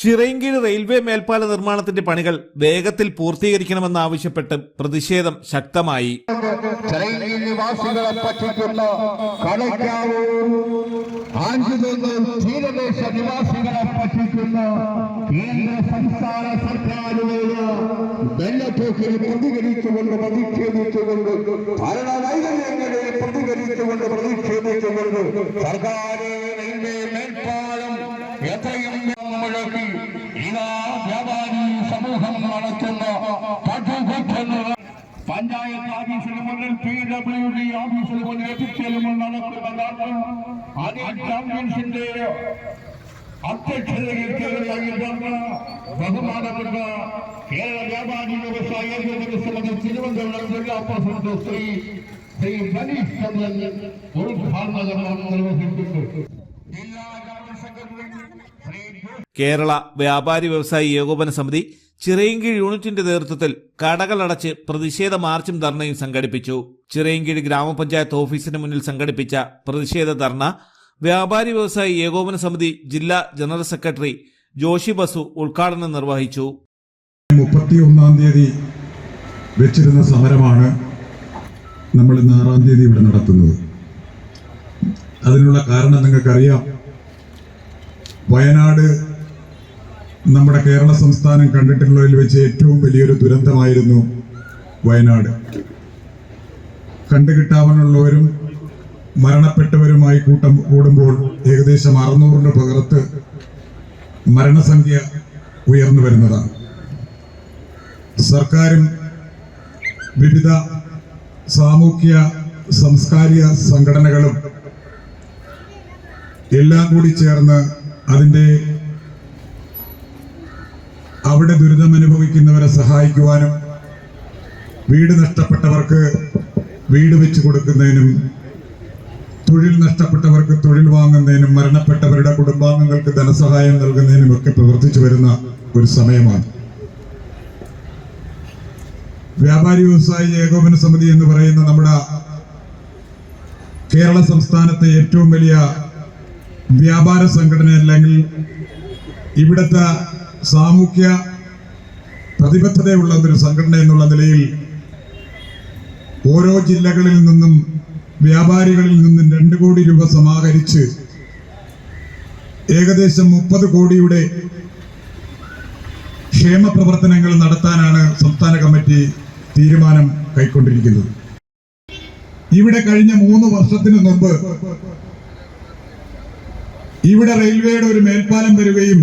Chirayinkeezhu railway മേൽപ്പാല നിർമ്മാണത്തിന്റെ പണികൾ വേഗത്തിൽ പൂർത്തീകരിക്കണമെന്നാവശ്യപ്പെട്ട് പ്രതിഷേധം ശക്തമായി. നിവാസികളെ തീരദേശ നിവാസികളെ സർക്കാർ റെയിൽവേ മേൽപ്പാലം എത്രയും മുഴക്കി ഇതാ വ്യാപാരി സമൂഹം നടത്തുന്ന പട്ടുകുറ്റങ്ങൾ പഞ്ചായത്ത് ഓഫീസിന് മുന്നിൽ പി ഡബ്ല്യു ഡി ഓഫീസിന് മുന്നിൽ എത്തിച്ചേരുമ്പോൾ നടക്കുന്ന നാട്ടം അതിൽ ചാമ്പ്യൻസിന്റെ അധ്യക്ഷതയിൽ കേരള ബഹുമാനപ്പെട്ട കേരള വ്യാപാരി വ്യവസായ ഏകോപന സമിതി തിരുവനന്തപുരം ജില്ലാ പ്രസിഡന്റ് ശ്രീ ശ്രീ മനീഷ് ചന്ദ്രൻ ഉദ്ഘാടനം നിർവഹിക്കുന്നു ജില്ലാ general secretary Shri Jose Kerala Vyapari Vyavasayi Ekopana സമിതി ചിറയൻകീഴ് യൂണിറ്റിന്റെ നേതൃത്വത്തിൽ കടകളടച്ച് പ്രതിഷേധ മാർച്ചും ധർണയും സംഘടിപ്പിച്ചു. ചിറയൻകീഴ് ഗ്രാമപഞ്ചായത്ത് ഓഫീസിന് മുന്നിൽ സംഘടിപ്പിച്ച പ്രതിഷേധ ധർണ വ്യാപാരി വ്യവസായി ഏകോപന സമിതി ജില്ലാ ജനറൽ സെക്രട്ടറി ജോഷി ബസു ഉദ്ഘാടനം നിർവഹിച്ചു. മുപ്പത്തിയൊന്നാം തീയതി വെച്ചിരുന്ന സമരമാണ് നമ്മൾ ഇന്ന് ആറാം തീയതി ഇവിടെ നടത്തുന്നത്. അതിനുള്ള കാരണം നിങ്ങൾക്കറിയാം. വയനാട് നമ്മുടെ കേരള സംസ്ഥാനം കണ്ടിട്ടുള്ളതിൽ വെച്ച് ഏറ്റവും വലിയൊരു ദുരന്തമായിരുന്നു വയനാട്. കണ്ടുകിട്ടാവനുള്ളവരും മരണപ്പെട്ടവരുമായി കൂട്ടം കൂടുമ്പോൾ ഏകദേശം അറുന്നൂറിന് പകർത്ത് മരണസംഖ്യ ഉയർന്നു വരുന്നതാണ്. സർക്കാരും വിവിധ സാമൂഹ്യ സാംസ്കാരിക സംഘടനകളും എല്ലാം കൂടി ചേർന്ന് അതിന്റെ അവിടെ ദുരിതമനുഭവിക്കുന്നവരെ സഹായിക്കുവാനും വീട് നഷ്ടപ്പെട്ടവർക്ക് വീട് വെച്ച് കൊടുക്കുന്നതിനും തൊഴിൽ നഷ്ടപ്പെട്ടവർക്ക് തൊഴിൽ വാങ്ങുന്നതിനും മരണപ്പെട്ടവരുടെ കുടുംബാംഗങ്ങൾക്ക് ധനസഹായം നൽകുന്നതിനും ഒക്കെ പ്രവർത്തിച്ചു വരുന്ന ഒരു സമയമാണ്. വ്യാപാരി വ്യവസായി ഏകോപന സമിതി എന്ന് പറയുന്ന നമ്മുടെ കേരള സംസ്ഥാനത്തെ ഏറ്റവും വലിയ വ്യാപാര സംഘടന അല്ലെങ്കിൽ ഇവിടുത്തെ സാമൂഹ്യ പ്രതിബദ്ധതയുള്ള ഒരു സംഘടന എന്നുള്ള നിലയിൽ ഓരോ ജില്ലകളിൽ നിന്നും വ്യാപാരികളിൽ നിന്നും രണ്ട് കോടി രൂപ സമാഹരിച്ച് ഏകദേശം മുപ്പത് കോടിയുടെ ക്ഷേമ പ്രവർത്തനങ്ങൾ നടത്താനാണ് സംസ്ഥാന കമ്മിറ്റി തീരുമാനം കൈക്കൊണ്ടിരിക്കുന്നത്. ഇവിടെ കഴിഞ്ഞ മൂന്ന് വർഷത്തിന് മുമ്പ് ഇവിടെ റെയിൽവേയുടെ ഒരു മേൽപ്പാലം വരികയും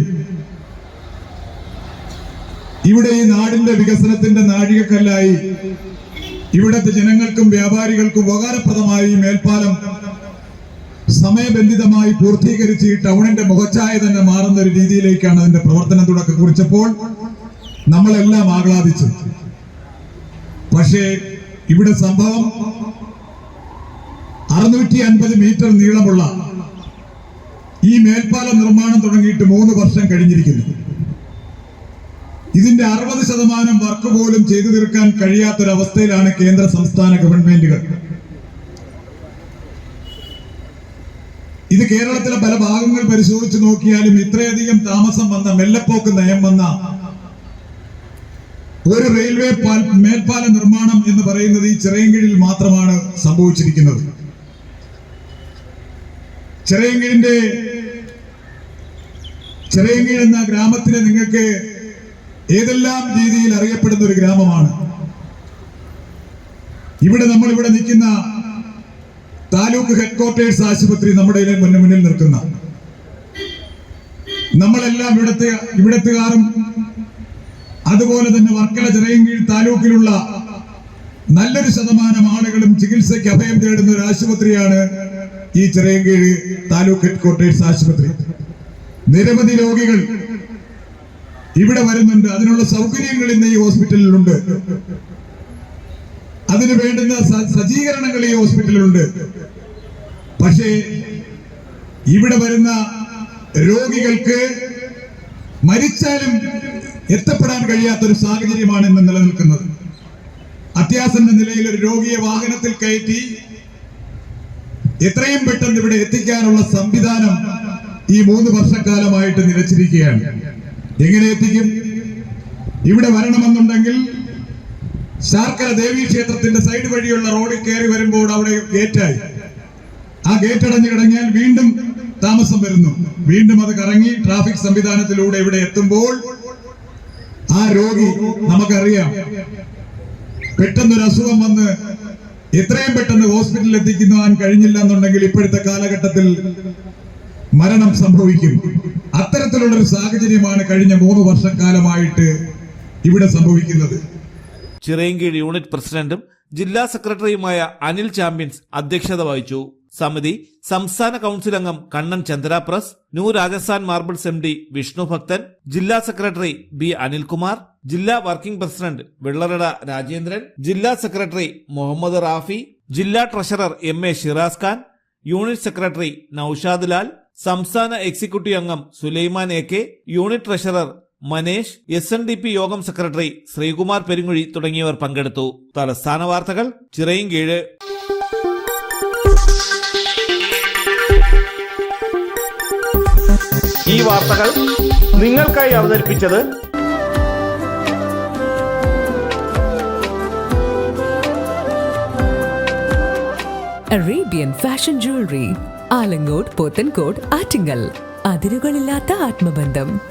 ഇവിടെ ഈ നാടിന്റെ വികസനത്തിന്റെ നാഴികക്കല്ലായി ഇവിടത്തെ ജനങ്ങൾക്കും വ്യാപാരികൾക്കും ഉപകാരപ്രദമായി മേൽപ്പാലം സമയബന്ധിതമായി പൂർത്തീകരിച്ച് ഈ ടൗണിന്റെ മുഖച്ഛായ തന്നെ മാറുന്ന ഒരു രീതിയിലേക്കാണ് അതിന്റെ പ്രവർത്തനം തുടക്കം കുറിച്ചപ്പോൾ നമ്മളെല്ലാം ആഹ്ലാദിച്ചു. പക്ഷേ ഇവിടെ സംഭവം അറുന്നൂറ്റി അൻപത് മീറ്റർ നീളമുള്ള ഈ മേൽപ്പാലം നിർമ്മാണം തുടങ്ങിയിട്ട് മൂന്ന് വർഷം കഴിഞ്ഞിരിക്കുന്നു. ഇതിന്റെ അറുപത് ശതമാനം വർക്ക് പോലും ചെയ്തു തീർക്കാൻ കഴിയാത്തൊരവസ്ഥയിലാണ് കേന്ദ്ര സംസ്ഥാന ഗവൺമെന്റുകൾ. ഇത് കേരളത്തിലെ പല ഭാഗങ്ങൾ പരിശോധിച്ച് നോക്കിയാലും ഇത്രയധികം താമസം വന്ന മെല്ലപ്പോക്ക് നയം വന്ന ഒരു റെയിൽവേ മേൽപ്പാല നിർമ്മാണം എന്ന് പറയുന്നത് ഈ ചിറയൻകീഴിൽ മാത്രമാണ് സംഭവിച്ചിരിക്കുന്നത്. ചിറയൻകീഴിന്റെ ചിറയൻകീഴ് എന്ന ഗ്രാമത്തിലെ നിങ്ങൾക്ക് ഏതെല്ലാം രീതിയിൽ അറിയപ്പെടുന്ന ഒരു ഗ്രാമമാണ്. ഇവിടെ നമ്മൾ ഇവിടെ നിൽക്കുന്ന താലൂക്ക് ഹെഡ്ക്വാർട്ടേഴ്സ് ആശുപത്രി നമ്മുടെ മുന്നിൽ മുന്നിൽ നിൽക്കുന്ന നമ്മളെല്ലാം ഇവിടത്തെ ഇവിടത്തുകാരും അതുപോലെ തന്നെ വർക്കല ചിറയൻകീഴ് താലൂക്കിലുള്ള നല്ലൊരു ശതമാനം ആളുകളും ചികിത്സയ്ക്ക് അഭയം തേടുന്ന ഒരു ആശുപത്രിയാണ് ഈ ചിറയൻകീഴ് താലൂക്ക് ഹെഡ്ക്വാർട്ടേഴ്സ് ആശുപത്രി. നിരവധി രോഗികൾ ഇവിടെ വരുന്നുണ്ട്. അതിനുള്ള സൗകര്യങ്ങൾ ഇന്ന് ഈ ഹോസ്പിറ്റലിലുണ്ട്. അതിന് വേണ്ടുന്ന സജ്ജീകരണങ്ങൾ ഈ ഹോസ്പിറ്റലിലുണ്ട്. പക്ഷേ ഇവിടെ വരുന്ന രോഗികൾക്ക് മരിച്ചാലും എത്തപ്പെടാൻ കഴിയാത്ത ഒരു സാഹചര്യമാണ് ഇന്ന് നിലനിൽക്കുന്നത്. അത്യാസന്ന നിലയിൽ ഒരു രോഗിയെ വാഹനത്തിൽ കയറ്റി എത്രയും പെട്ടെന്ന് ഇവിടെ എത്തിക്കാനുള്ള സംവിധാനം ഈ മൂന്ന് വർഷക്കാലമായിട്ട് നിലച്ചിരിക്കുകയാണ്. എങ്ങനെ എത്തിക്കും? ഇവിടെ വരണമെന്നുണ്ടെങ്കിൽ ശാർക്കര ദേവീ ക്ഷേത്രത്തിന്റെ സൈഡ് വഴിയുള്ള റോഡിൽ കയറി വരുമ്പോൾ അവിടെ ഗേറ്റായി. ആ ഗേറ്റ് അടഞ്ഞു കിടങ്ങിയാൽ വീണ്ടും താമസം വരുന്നു. വീണ്ടും അത് കറങ്ങി ട്രാഫിക് സംവിധാനത്തിലൂടെ ഇവിടെ എത്തുമ്പോൾ ആ രോഗി നമുക്കറിയാം. പെട്ടെന്നൊരു അസുഖം വന്ന് എത്രയും പെട്ടെന്ന് ഹോസ്പിറ്റലിൽ എത്തിക്കുവാൻ കഴിഞ്ഞില്ല എന്നുണ്ടെങ്കിൽ ഇപ്പോഴത്തെ കാലഘട്ടത്തിൽ മരണം സംഭവിക്കും. അത്തരത്തിലുള്ള ഒരു സാഹചര്യമാണ് കഴിഞ്ഞ മൂന്ന് വർഷക്കാലമായിട്ട് ഇവിടെ സംഭവിക്കുന്നത്. ചിറയൻകീഴ് യൂണിറ്റ് പ്രസിഡന്റും ജില്ലാ സെക്രട്ടറിയുമായ അനിൽ ചാമ്പ്യൻസ് അധ്യക്ഷത വഹിച്ചു. സമിതി സംസ്ഥാന കൌൺസിൽ അംഗം Kannan ചന്ദ്രാപ്രസ് new Rajasthan marbles M D Vishnu Bhakthan ജില്ലാ സെക്രട്ടറി ബി അനിൽകുമാർ ജില്ലാ വർക്കിംഗ് പ്രസിഡന്റ് വെള്ളറട രാജേന്ദ്രൻ ജില്ലാ സെക്രട്ടറി മുഹമ്മദ് റാഫി ജില്ലാ treasurer M A Shiraz Khan unit secretary Noushad Lal സംസ്ഥാന എക്സിക്യൂട്ടീവ് അംഗം Sulaiman A K unit treasurer Manesh S N D P Yogam secretary Sreekumar Perunguzhi തുടങ്ങിയവർ പങ്കെടുത്തു. തലസ്ഥാന വാർത്തകൾ ചിറയിൻകീഴ്. ഈ വാർത്തകൾ നിങ്ങൾക്കായി അവതരിപ്പിച്ചത് Arabian fashion jewellery Alangode Pothencode Attingal. അതിരുകളില്ലാത്ത ആത്മബന്ധം.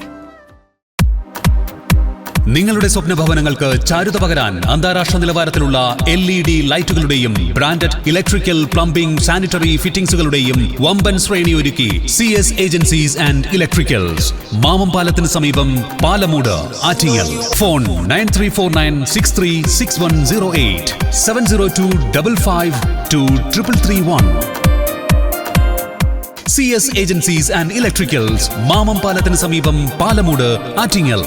നിങ്ങളുടെ സ്വപ്ന ഭവനങ്ങൾക്ക് ചാരുത പകരാൻ അന്താരാഷ്ട്ര നിലവാരത്തിലുള്ള എൽ ഇ ഡി ലൈറ്റുകളുടെയും ബ്രാൻഡഡ് ഇലക്ട്രിക്കൽ പ്ലംബിംഗ് സാനിറ്ററി ഫിറ്റിംഗ്സുകളുടെയും വമ്പൻ ശ്രേണി ഒരുക്കി C S agencies and electricals. Mamam പാലത്തിന് സമീപം Palamoodu Attingal. Phone nine three four nine six three six one zero eight. Seven zero two double five two triple three one. C S agencies and electricals Mamam പാലത്തിന് സമീപം പാലമൂട് ആറ്റിങ്ങൽ.